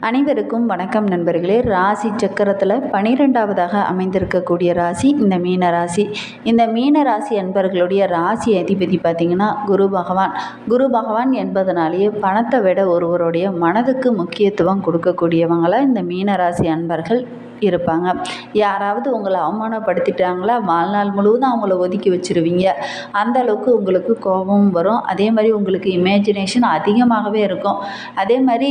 அனைவருக்கும் வணக்கம் நண்பர்களே. ராசி சக்கரத்தில் பனிரெண்டாவதாக அமைந்திருக்கக்கூடிய ராசி இந்த மீன ராசி. இந்த மீன ராசி அன்பர்களுடைய ராசி அதிபதி பார்த்திங்கன்னா குரு பகவான். குரு பகவான் என்பதனாலேயே பணத்தை விட ஒருவருடைய மனதுக்கு முக்கியத்துவம் கொடுக்கக்கூடியவங்களாக இந்த மீன ராசி அன்பர்கள்? இருப்பாங்க. யாராவது உங்களை அவமானப்படுத்திட்டாங்களா வாழ்நாள் முழுவதும் அவங்கள ஒதுக்கி வச்சுருவீங்க. அந்த அளவுக்கு உங்களுக்கு கோபம் வரும். அதே மாதிரி உங்களுக்கு இமேஜினேஷன் அதிகமாகவே இருக்கும். அதே மாதிரி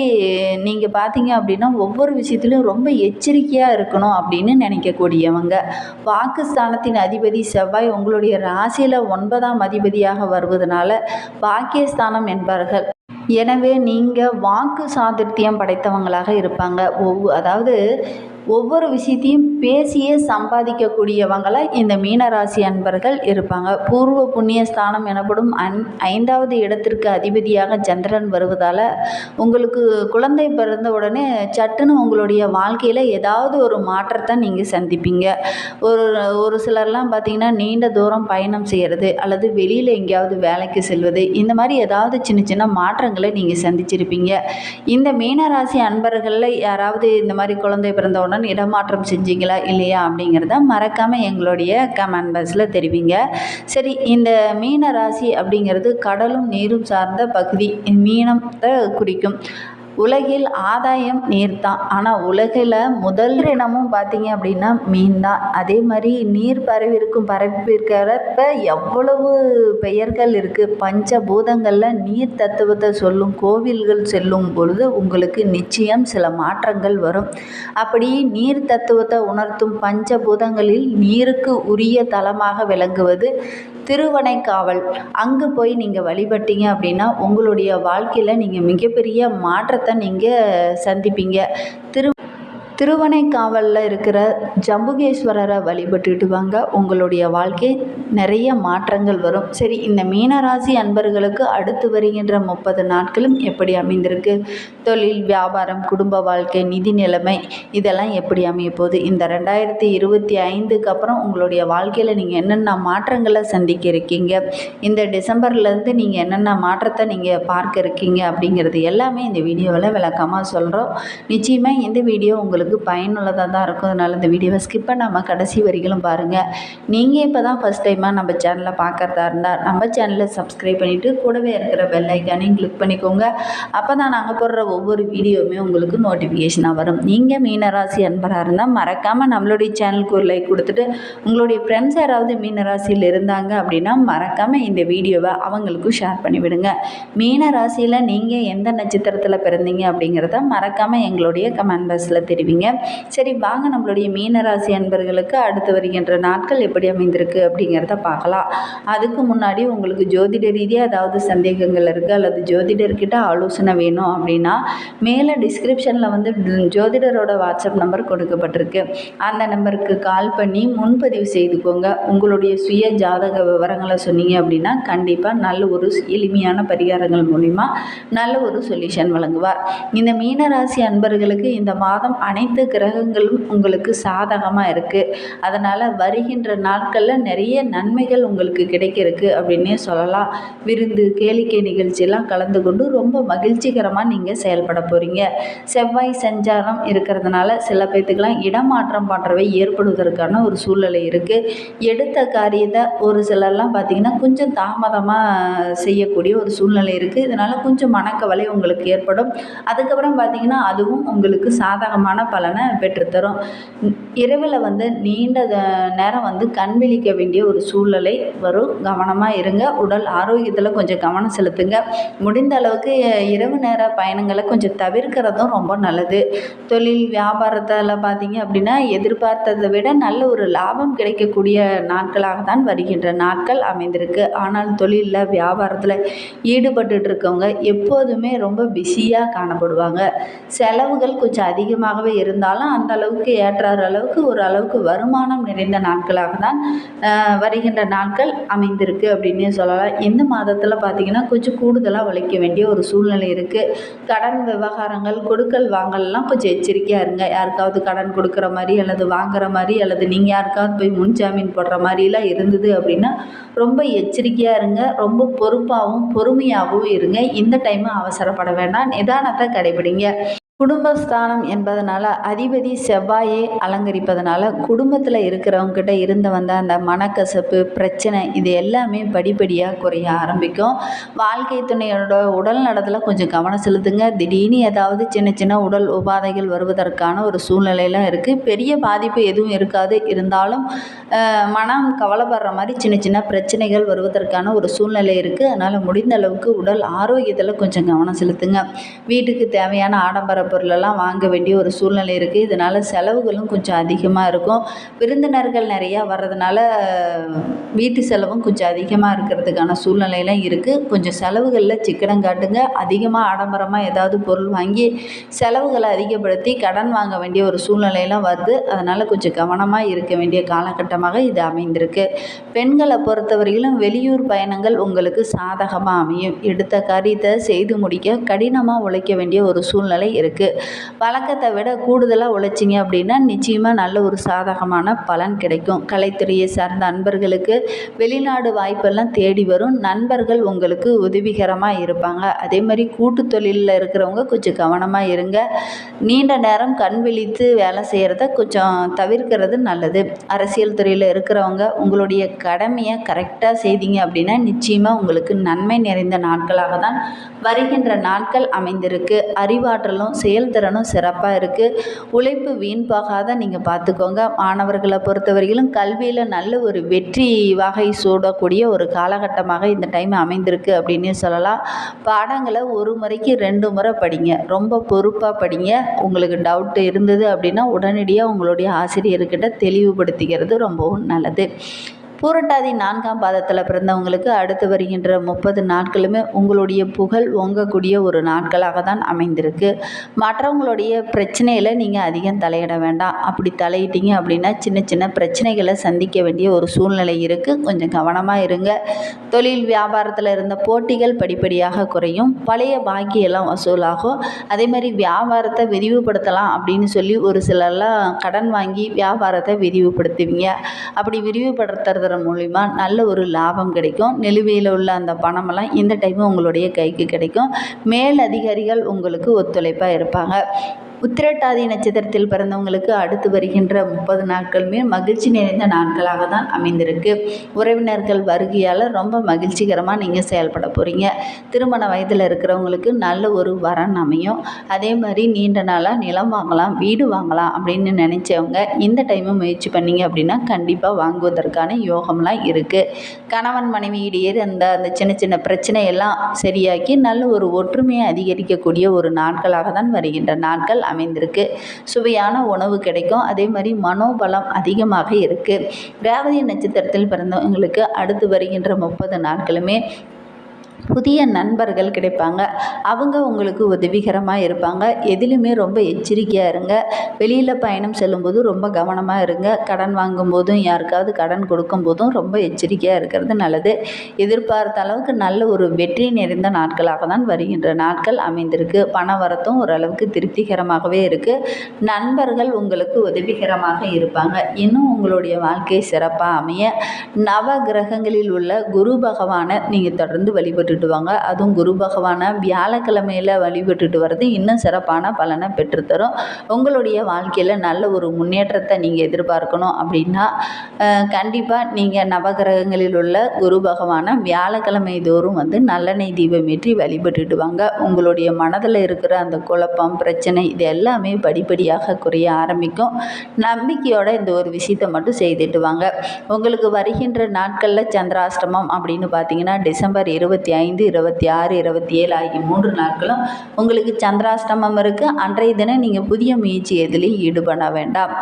நீங்கள் பார்த்தீங்க அப்படின்னா ஒவ்வொரு விஷயத்துலையும் ரொம்ப எச்சரிக்கையாக இருக்கணும் அப்படின்னு நினைக்கக்கூடியவங்க. பாகிஸ்தானத்தின் அதிபதி செவ்வாய் உங்களுடைய ராசியில் ஒன்பதாம் அதிபதியாக வருவதனால பாகிஸ்தானம் என்பார்கள். எனவே நீங்கள் வாக்கு சாதுர்த்தியம் படைத்தவங்களாக இருப்பாங்க. ஒவ்வொ அதாவது ஒவ்வொரு விஷயத்தையும் பேசியே சம்பாதிக்கக்கூடியவங்களாக இந்த மீனராசி அன்பர்கள் இருப்பாங்க. பூர்வ புண்ணிய ஸ்தானம் எனப்படும் அன் ஐந்தாவது இடத்திற்கு அதிபதியாக சந்திரன் வருவதால் உங்களுக்கு குழந்தை பிறந்த உடனே சட்டுன்னு உங்களுடைய வாழ்க்கையில் ஏதாவது ஒரு மாற்றத்தை நீங்கள் சந்திப்பீங்க. ஒரு ஒரு சிலர்லாம் பார்த்திங்கன்னா நீண்ட தூரம் பயணம் செய்கிறது அல்லது வெளியில் எங்கேயாவது வேலைக்கு செல்வது இந்த மாதிரி ஏதாவது சின்ன சின்ன மாற்றங்களை நீங்கள் சந்திச்சிருப்பீங்க. இந்த மீனராசி அன்பர்களில் யாராவது இந்த மாதிரி குழந்தை பிறந்த உடனே உடன் இடமாற்றம் செஞ்சீங்களா இல்லையா அப்படிங்கிறத மறக்காமல் எங்களுடைய கமெண்ட் பாக்ஸில் தெரிவிங்க. சரி இந்த மீன ராசி அப்படிங்கிறது கடலும் நீரும் சார்ந்த பகுதி. மீனத்தை குறிக்கும். உலகில் ஆதாயம் நீர் தான் ஆனால் உலகில் முதல் இனமும் பார்த்தீங்க அப்படின்னா மீன் தான் அதே மாதிரி நீர் பரவி இருக்கும் பரவி இருக்கிறப்ப எவ்வளவு பெயர்கள் இருக்குது பஞ்சபூதங்களில் நீர் தத்துவத்தை சொல்லும் கோவில்கள் செல்லும் பொழுது உங்களுக்கு நிச்சயம் சில மாற்றங்கள் வரும். அப்படி நீர் தத்துவத்தை உணர்த்தும் பஞ்சபூதங்களில் நீருக்கு உரிய தலமாக விளங்குவது திருவனைக்காவல் அங்கே போய் நீங்கள் வழிபட்டீங்க அப்படின்னா உங்களுடைய வாழ்க்கையில் நீங்கள் மிகப்பெரிய மாற்றத்தை நீங்கள் சந்திப்பீங்க. திரு திருவனைக்காவலில் இருக்கிற ஜம்புகேஸ்வரரை வழிபட்டுட்டு வாங்க உங்களுடைய வாழ்க்கை நிறைய மாற்றங்கள் வரும். சரி இந்த மீனராசி அன்பர்களுக்கு அடுத்து வருகின்ற முப்பது நாட்களும் எப்படி அமைந்திருக்கு? தொழில் வியாபாரம் குடும்ப வாழ்க்கை நிதி நிலைமை இதெல்லாம் எப்படி அமைய போகுது? இந்த ரெண்டாயிரத்தி இருபத்தி ஐந்துக்கு அப்புறம் உங்களுடைய வாழ்க்கையில் நீங்கள் என்னென்ன மாற்றங்களை சந்திக்க இருக்கீங்க? இந்த டிசம்பர்லேருந்து நீங்கள் என்னென்ன மாற்றத்தை நீங்கள் பார்க்க இருக்கீங்க அப்படிங்கிறது எல்லாமே இந்த வீடியோவில் விளக்கமாக சொல்கிறோம் நிச்சயமாக இந்த வீடியோ உங்களுக்கு உங்களுக்கு பயனுள்ளதாக தான் இருக்கும். அதனால் இந்த வீடியோவை ஸ்கிப் பண்ணாமல் கடைசி வரிகளும் பாருங்கள் நீங்கள் இப்போ தான் ஃபஸ்ட் டைமாக நம்ம சேனலை பார்க்குறதா இருந்தால் நம்ம சேனலை சப்ஸ்கிரைப் பண்ணிவிட்டு கூடவே இருக்கிற பெல் ஐக்கானையும் கிளிக் பண்ணிக்கோங்க. அப்போ தான் நாங்கள் போடுற ஒவ்வொரு வீடியோவுமே உங்களுக்கு நோட்டிஃபிகேஷனாக வரும். நீங்கள் மீனராசி அன்பராக இருந்தால் மறக்காமல் நம்மளுடைய சேனலுக்கு ஒரு லைக் கொடுத்துட்டு உங்களுடைய ஃப்ரெண்ட்ஸ் யாராவது மீனராசியில் இருந்தாங்க அப்படின்னா மறக்காமல் இந்த வீடியோவை அவங்களுக்கும் ஷேர் பண்ணிவிடுங்க மீன ராசியில் நீங்கள் எந்த நட்சத்திரத்தில் பிறந்தீங்க அப்படிங்கிறத மறக்காமல் எங்களுடைய கமெண்ட் பாக்ஸில் தெரிவிங்க. இருப்பீங்க சரி வாங்க நம்மளுடைய மீனராசி அன்பர்களுக்கு அடுத்து வருகின்ற நாட்கள் எப்படி அமைந்திருக்கு அப்படிங்கிறத பார்க்கலாம். அதுக்கு முன்னாடி உங்களுக்கு ஜோதிட ரீதியாக ஏதாவது சந்தேகங்கள் இருக்குது அல்லது ஜோதிடர்கிட்ட ஆலோசனை வேணும் அப்படின்னா மேலே டிஸ்கிரிப்ஷனில் வந்து ஜோதிடரோட வாட்ஸ்அப் நம்பர் கொடுக்கப்பட்டிருக்கு. அந்த நம்பருக்கு கால் பண்ணி முன்பதிவு செய்துக்கோங்க. உங்களுடைய சுய ஜாதக விவரங்களை சொன்னீங்க அப்படின்னா கண்டிப்பாக நல்ல ஒரு எளிமையான பரிகாரங்கள் மூலிமா நல்ல ஒரு சொல்யூஷன் வழங்குவார். இந்த மீனராசி அன்பர்களுக்கு இந்த மாதம் அனைத்து அனைத்து கிரகங்களும் உங்களுக்கு சாதகமாக இருக்குது அதனால் வருகின்ற நாட்களில் நிறைய நன்மைகள் உங்களுக்கு கிடைக்கிறதுக்கு அப்படின்னே சொல்லலாம். விருந்து கேளிக்கை நிகழ்ச்சியெல்லாம் கலந்து கொண்டு ரொம்ப மகிழ்ச்சிகரமாக நீங்கள் செயல்பட போகிறீங்க செவ்வாய் சஞ்சாரம் இருக்கிறதுனால சில பேர்த்துக்கெல்லாம் இடமாற்றம் போன்றவை ஏற்படுவதற்கான ஒரு சூழ்நிலை இருக்குது எடுத்த காரியத்தை ஒரு சிலர்லாம் பார்த்திங்கன்னா கொஞ்சம் தாமதமாக செய்யக்கூடிய ஒரு சூழ்நிலை இருக்குது இதனால் கொஞ்சம் மனக்கவலை உங்களுக்கு ஏற்படும். அதுக்கப்புறம் பார்த்திங்கன்னா அதுவும் உங்களுக்கு சாதகமான பலனை பெற்றுத்தரும். இரவில் வந்து நீண்ட நேரம் வந்து கண் விழிக்க வேண்டிய ஒரு சூழ்நிலை வரும். கவனமாக இருங்க. உடல் ஆரோக்கியத்தில் கொஞ்சம் கவனம் செலுத்துங்க. முடிந்த அளவுக்கு இரவு நேர பயணங்களை கொஞ்சம் தவிர்க்கிறதும் ரொம்ப நல்லது. தொழில் வியாபாரத்தில் பார்த்தீங்க அப்படின்னா எதிர்பார்த்ததை விட நல்ல ஒரு லாபம் கிடைக்கக்கூடிய நாட்களாக தான் வருகின்ற நாட்கள் அமைந்திருக்கு. ஆனால் தொழிலில் வியாபாரத்தில் ஈடுபட்டு இருக்கவங்க எப்போதுமே ரொம்ப பிஸியாக காணப்படுவாங்க. செலவுகள் கொஞ்சம் அதிகமாகவே இருந்தாலும் அந்த அளவுக்கு ஏற்றார் அளவுக்கு ஒரு அளவுக்கு வருமானம் நிறைந்த நாட்களாக தான் வருகின்ற நாட்கள் அமைந்திருக்கு அப்படின்னே சொல்லலாம். இந்த மாதத்தில் பார்த்திங்கன்னா கொஞ்சம் கூடுதலாக உழைக்க வேண்டிய ஒரு சூழ்நிலை இருக்குது கடன் விவகாரங்கள் கொடுக்கல் வாங்கல்லாம் கொஞ்சம் எச்சரிக்கையாக இருங்க. யாருக்காவது கடன் கொடுக்குற மாதிரி அல்லது வாங்குற மாதிரி அல்லது நீங்கள் யாருக்காவது போய் முன் ஜாமீன் போடுற மாதிரிலாம் இருந்தது அப்படின்னா ரொம்ப எச்சரிக்கையாக இருங்க. ரொம்ப பொறுப்பாகவும் பொறுமையாகவும் இருங்க. இந்த டைமு அவசரப்பட வேண்டாம். நிதானத்தை கடைபிடிங்க. குடும்பஸ்தானம் என்பதனால அதிபதி செவ்வாயை அலங்கரிப்பதனால குடும்பத்தில் இருக்கிறவங்ககிட்ட இருந்து வந்த அந்த மனக்கசப்பு பிரச்சனை இது எல்லாமே படிப்படியாக குறைய ஆரம்பிக்கும். வாழ்க்கை துணையோட உடல் நலத்தில் கொஞ்சம் கவனம் செலுத்துங்க. திடீர்னு ஏதாவது சின்ன சின்ன உடல் உபாதைகள் வருவதற்கான ஒரு சூழ்நிலையெல்லாம் இருக்குது பெரிய பாதிப்பு எதுவும் இருக்காது. இருந்தாலும் மனம் கவலைப்படுற மாதிரி சின்ன சின்ன பிரச்சனைகள் வருவதற்கான ஒரு சூழ்நிலை இருக்குது அதனால் முடிந்த அளவுக்கு உடல் ஆரோக்கியத்தில் கொஞ்சம் கவனம் செலுத்துங்க. வீட்டுக்கு தேவையான ஆடம்பர பொருளெல்லாம் வாங்க வேண்டிய ஒரு சூழ்நிலை இருக்குது இதனால் செலவுகளும் கொஞ்சம் அதிகமாக இருக்கும். விருந்தினர்கள் நிறையா வர்றதுனால வீட்டு செலவும் கொஞ்சம் அதிகமாக இருக்கிறதுக்கான சூழ்நிலையெல்லாம் இருக்குது கொஞ்சம் செலவுகளில் சிக்கனம் காட்டுங்க. அதிகமாக ஆடம்பரமாக ஏதாவது பொருள் வாங்கி செலவுகளை அதிகப்படுத்தி கடன் வாங்க வேண்டிய ஒரு சூழ்நிலையெல்லாம் வருது. அதனால் கொஞ்சம் கவனமாக இருக்க வேண்டிய காலகட்டமாக இது அமைந்திருக்கு. பெண்களை பொறுத்தவரையிலும் வெளியூர் பயணங்கள் உங்களுக்கு சாதகமாக அமையும். எடுத்த காரியத்தை செய்து முடிக்க கடினமாக உழைக்க வேண்டிய ஒரு சூழ்நிலை இருக்குது வழக்கத்தை விட கூடுதலாக உழைச்சிங்க அப்படின்னா நிச்சயமாக நல்ல ஒரு சாதகமான பலன் கிடைக்கும். கலைத்துறையை சார்ந்த அன்பர்களுக்கு வெளிநாடு வாய்ப்பெல்லாம் தேடி வரும். நண்பர்கள் உங்களுக்கு உதவிகரமாக இருப்பாங்க. அதே மாதிரி கூட்டு தொழிலில் இருக்கிறவங்க கொஞ்சம் கவனமாக இருங்க. நீண்ட நேரம் கண் விழித்து வேலை செய்கிறத கொஞ்சம் தவிர்க்கிறது நல்லது. அரசியல் துறையில் இருக்கிறவங்க உங்களுடைய கடமையை கரெக்டாக செய்தீங்க அப்படின்னா நிச்சயமாக உங்களுக்கு நன்மை நிறைந்த நாட்களாக தான் வருகின்ற நாட்கள் அமைந்திருக்கு. அறிவாற்றலும் செயல்திறனும் சிறப்பாக இருக்குது உழைப்பு வீண் போகாத நீங்கள் பார்த்துக்கோங்க மாணவர்களை பொறுத்தவரையிலும் கல்வியில் நல்ல ஒரு வெற்றி வகை சூடக்கூடிய ஒரு காலகட்டமாக இந்த டைம் அமைந்திருக்கு அப்படின்னு சொல்லலாம். பாடங்களை ஒரு முறைக்கு ரெண்டு முறை படிங்க. ரொம்ப பொறுப்பாக படிங்க. உங்களுக்கு டவுட் இருந்தது அப்படின்னா உடனடியாக உங்களுடைய ஆசிரியர்கிட்ட தெளிவுபடுத்திக்கிறது ரொம்பவும் நல்லது. பூரட்டாதி நான்காம் பாதத்தில் பிறந்தவங்களுக்கு அடுத்து வருகின்ற முப்பது நாட்களுமே உங்களுடைய புகழ் ஓங்கக்கூடிய ஒரு நாட்களாக தான் அமைந்திருக்கு. மற்றவங்களுடைய பிரச்சனையில் நீங்கள் அதிகம் தலையிட வேண்டாம். அப்படி தலையிட்டீங்க அப்படின்னா சின்ன சின்ன பிரச்சனைகளை சந்திக்க வேண்டிய ஒரு சூழ்நிலை இருக்குது கொஞ்சம் கவனமாக இருங்க. தொழில் வியாபாரத்தில் இருந்த போட்டிகள் படிப்படியாக குறையும். பழைய பாக்கியெல்லாம் வசூலாகும். அதே மாதிரி வியாபாரத்தை விரிவுபடுத்தலாம் அப்படின்னு சொல்லி ஒரு சிலர்லாம் கடன் வாங்கி வியாபாரத்தை விரிவுபடுத்துவீங்க. அப்படி விரிவுபடுத்துறது மூலிமா நல்ல ஒரு லாபம் கிடைக்கும். நிலுவையில் உள்ள அந்த பணமெல்லாம் இந்த டைம் உங்களுடைய கைக்கு கிடைக்கும். மேல் அதிகாரிகள் உங்களுக்கு ஒத்துழைப்பாக இருப்பாங்க. உத்திரட்டாதி நட்சத்திரத்தில் பிறந்தவங்களுக்கு அடுத்து வருகின்ற முப்பது நாட்களுமே மகிழ்ச்சி நிறைந்த நாட்களாக தான் அமைந்திருக்கு. உறவினர்கள் வருகையால் ரொம்ப மகிழ்ச்சிகரமாக நீங்கள் செயல்பட போகிறீங்க திருமண வயதில் இருக்கிறவங்களுக்கு நல்ல ஒரு வரன் அமையும். அதே மாதிரி நீண்ட நாளாக நிலம் வாங்கலாம் வீடு வாங்கலாம் அப்படின்னு நினச்சவங்க இந்த டைமு முயற்சி பண்ணீங்க அப்படின்னா கண்டிப்பாக வாங்குவதற்கான யோகம்லாம் இருக்குது கணவன் மனைவி இடையே அந்த அந்த சின்ன சின்ன பிரச்சனையெல்லாம் சரியாக்கி நல்ல ஒரு ஒற்றுமையை அதிகரிக்கக்கூடிய ஒரு நாட்களாக தான் வருகின்ற நாட்கள் அமைந்திருக்கு. சுவையான உணவு கிடைக்கும். அதே மாதிரி மனோபலம் அதிகமாக இருக்குது ரேவதி நட்சத்திரத்தில் பிறந்தவங்களுக்கு அடுத்து வருகின்ற முப்பது நாட்களுமே புதிய நண்பர்கள் கிடைப்பாங்க. அவங்க உங்களுக்கு உதவிகரமாக இருப்பாங்க. எதிலுமே ரொம்ப எச்சரிக்கையாக இருங்க. வெளியில் பயணம் செல்லும்போது ரொம்ப கவனமாக இருங்க. கடன் வாங்கும்போதும் யாருக்காவது கடன் கொடுக்கும்போதும் ரொம்ப எச்சரிக்கையாக இருக்கிறது நல்லது. எதிர்பார்த்த அளவுக்கு நல்ல ஒரு வெற்றி நிறைந்த நாட்களாக தான் வருகின்ற நாட்கள் அமைந்திருக்கு. பண வரத்தும் ஓரளவுக்கு திருப்திகரமாகவே இருக்குது நண்பர்கள் உங்களுக்கு உதவிகரமாக இருப்பாங்க. இன்னும் உங்களுடைய வாழ்க்கை சிறப்பாக அமைய. நவ கிரகங்களில் உள்ள குரு பகவானை நீங்கள் தொடர்ந்து வழிபட்டுட்டு வாங்க அதுவும் குரு பகவானை வியாழக்கிழமையில் வழிபட்டுட்டு வர்றது இன்னும் சிறப்பான பலனை பெற்றுத்தரும். உங்களுடைய வாழ்க்கையில் நல்ல ஒரு முன்னேற்றத்தை நீங்கள் எதிர்பார்க்கணும் அப்படின்னா கண்டிப்பாக நீங்கள் நவகிரகங்களில் உள்ள குரு பகவானை வியாழக்கிழமை தோறும் வந்து நல்லெண்ணெய் தீபம் ஏற்றி வழிபட்டுட்டு வாங்க. உங்களுடைய மனதில் இருக்கிற அந்த குழப்பம் பிரச்சனை இது எல்லாமே படிப்படியாக குறைய ஆரம்பிக்கும். நம்பிக்கையோட இந்த ஒரு விஷயத்தை மட்டும் செய்துட்டு வாங்க. உங்களுக்கு வருகின்ற நாட்களில் சந்திராஷ்டமம் அப்படின்னு பார்த்தீங்கன்னா டிசம்பர் இருபத்தி ஐந்து இருபத்தி ஆறு இருபத்தி ஏழு ஆகிய மூன்று நாட்களும் உங்களுக்கு சந்திராஷ்டமம் இருக்குது அன்றைய தினம் நீங்கள் புதிய முயற்சி எதிலையும் ஈடுபட வேண்டாம்.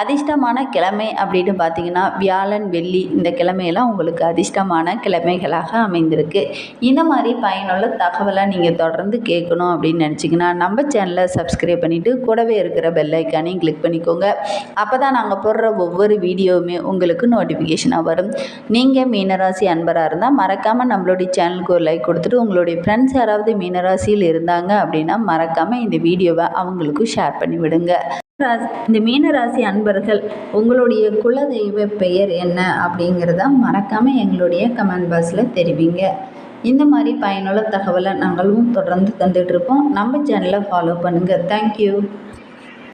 அதிர்ஷ்டமான கிழமை அப்படின்னு பார்த்தீங்கன்னா வியாழன் வெள்ளி இந்த கிழமையெல்லாம் உங்களுக்கு அதிர்ஷ்டமான கிழமைகளாக அமைந்திருக்கு. இந்த மாதிரி பயனுள்ள தகவலை நீங்கள் தொடர்ந்து கேட்கணும் அப்படின்னு நினச்சிங்கன்னா நம்ம சேனலை சப்ஸ்கிரைப் பண்ணிவிட்டு கூடவே இருக்கிற பெல்லைக்கானையும் கிளிக் பண்ணிக்கோங்க. அப்போ தான் நாங்கள் போடுற ஒவ்வொரு வீடியோவுமே உங்களுக்கு நோட்டிஃபிகேஷனாக வரும். நீங்கள் மீனராசி அன்பராக இருந்தால் மறக்காமல் நம்மளுடைய சேனலுக்கு ஒரு லைக் கொடுத்துட்டு உங்களுடைய ஃப்ரெண்ட்ஸ் யாராவது மீனராசியில் இருந்தாங்க அப்படின்னா மறக்காமல் இந்த வீடியோவை அவங்களுக்கும் ஷேர் பண்ணி விடுங்க. ராசி இந்த மீனராசி அன்பர்கள் உங்களுடைய குலதெய்வ பெயர் என்ன அப்படிங்கிறத மறக்காமல் எங்களுடைய கமெண்ட் பாக்ஸில் தெரிவிங்க. இந்த மாதிரி பயனுள்ள தகவலை நாங்களும் தொடர்ந்து தந்துகிட்ருப்போம் நம்ம சேனலை ஃபாலோ பண்ணுங்கள் தேங்க்யூ